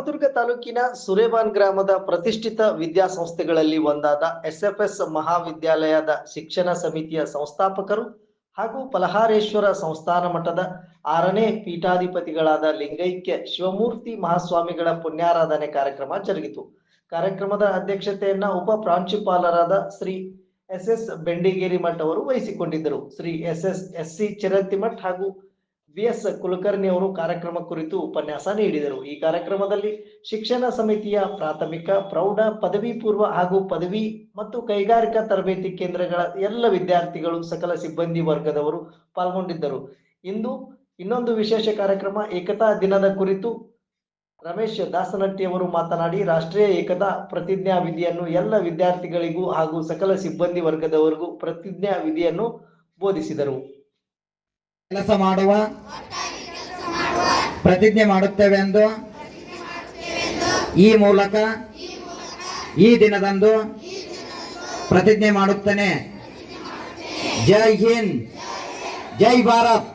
ಚಿತ್ರದುರ್ಗ ತಾಲೂಕಿನ ಸುರೇಬಾನ್ ಗ್ರಾಮದ ಪ್ರತಿಷ್ಠಿತ ವಿದ್ಯಾಸಂಸ್ಥೆಗಳಲ್ಲಿ ಒಂದಾದ ಎಸ್ಎಫ್ಎಸ್ ಮಹಾವಿದ್ಯಾಲಯದ ಶಿಕ್ಷಣ ಸಮಿತಿಯ ಸಂಸ್ಥಾಪಕರು ಹಾಗೂ ಫಲಹಾರೇಶ್ವರ ಸಂಸ್ಥಾನ ಮಠದ ಆರನೇ ಪೀಠಾಧಿಪತಿಗಳಾದ ಲಿಂಗೈಕ್ಯ ಶಿವಮೂರ್ತಿ ಮಹಾಸ್ವಾಮಿಗಳ ಪುಣ್ಯಾರಾಧನೆ ಕಾರ್ಯಕ್ರಮ ಜರುಗಿತು. ಕಾರ್ಯಕ್ರಮದ ಅಧ್ಯಕ್ಷತೆಯನ್ನ ಉಪ ಪ್ರಾಂಶುಪಾಲರಾದ ಶ್ರೀ ಎಸ್ ಎಸ್ ಬೆಂಡಿಗೇರಿ ಮಠ್ ಅವರು ವಹಿಸಿಕೊಂಡಿದ್ದರು. Shri S S S C ಹಾಗೂ ವಿ ಎಸ್ ಕುಲಕರ್ಣಿ ಅವರು ಕಾರ್ಯಕ್ರಮ ಕುರಿತು ಉಪನ್ಯಾಸ ನೀಡಿದರು. ಈ ಕಾರ್ಯಕ್ರಮದಲ್ಲಿ ಶಿಕ್ಷಣ ಸಮಿತಿಯ ಪ್ರಾಥಮಿಕ, ಪ್ರೌಢ ಪದವಿ ಪೂರ್ವ ಹಾಗೂ ಪದವಿ ಮತ್ತು ಕೈಗಾರಿಕಾ ತರಬೇತಿ ಕೇಂದ್ರಗಳ ಎಲ್ಲ ವಿದ್ಯಾರ್ಥಿಗಳು, ಸಕಲ ಸಿಬ್ಬಂದಿ ವರ್ಗದವರು ಪಾಲ್ಗೊಂಡಿದ್ದರು. ಇಂದು ಇನ್ನೊಂದು ವಿಶೇಷ ಕಾರ್ಯಕ್ರಮ, ಏಕತಾ ದಿನದ ಕುರಿತು ರಮೇಶ್ ದಾಸನಟ್ಟಿ ಅವರು ಮಾತನಾಡಿ, ರಾಷ್ಟ್ರೀಯ ಏಕತಾ ಪ್ರತಿಜ್ಞಾ ವಿಧಿಯನ್ನು ಎಲ್ಲ ವಿದ್ಯಾರ್ಥಿಗಳಿಗೂ ಹಾಗೂ ಸಕಲ ಸಿಬ್ಬಂದಿ ವರ್ಗದವರಿಗೂ ಪ್ರತಿಜ್ಞಾ ವಿಧಿಯನ್ನು ಬೋಧಿಸಿದರು. ಕೆಲಸ ಮಾಡುವ, ಪ್ರತಿಜ್ಞೆ ಮಾಡುತ್ತೇವೆ ಎಂದು ಈ ಮೂಲಕ ಈ ದಿನದಂದು ಪ್ರತಿಜ್ಞೆ ಮಾಡುತ್ತೇನೆ. ಜೈ ಹಿಂದ್, ಜೈ ಭಾರತ್.